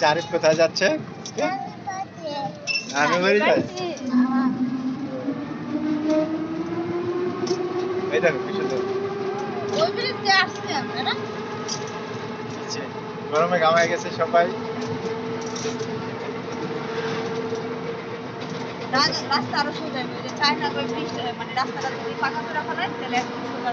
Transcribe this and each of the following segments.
যে আরিফ কোথায় যাচ্ছে? আমি বাড়ি নিচে। গরমে গামায় গেছে সবাই রাস্তা আরও সোজা চায়না মানে রাস্তাটা যদি পাকা করে ফেলে তাহলে সোজা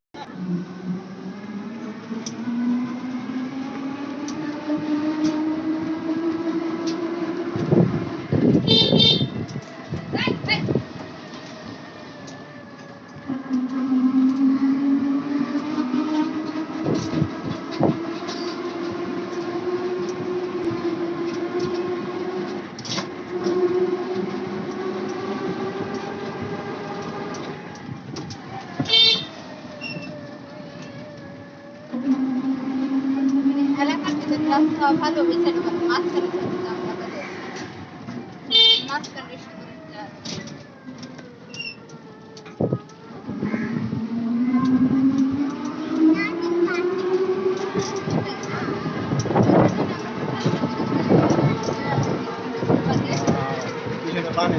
ভালো ওই সাইডে মাঝখানে চলে যাওয়া যাবে। মাঝখানে সুন্দর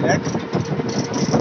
একটা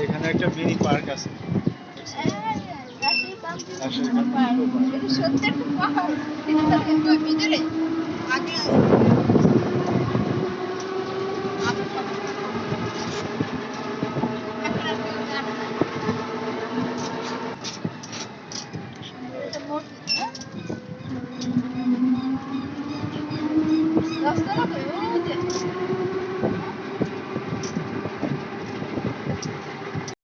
এখানে একটা মিনি পার্ক আছে সত্যি খুব। কিন্তু আগে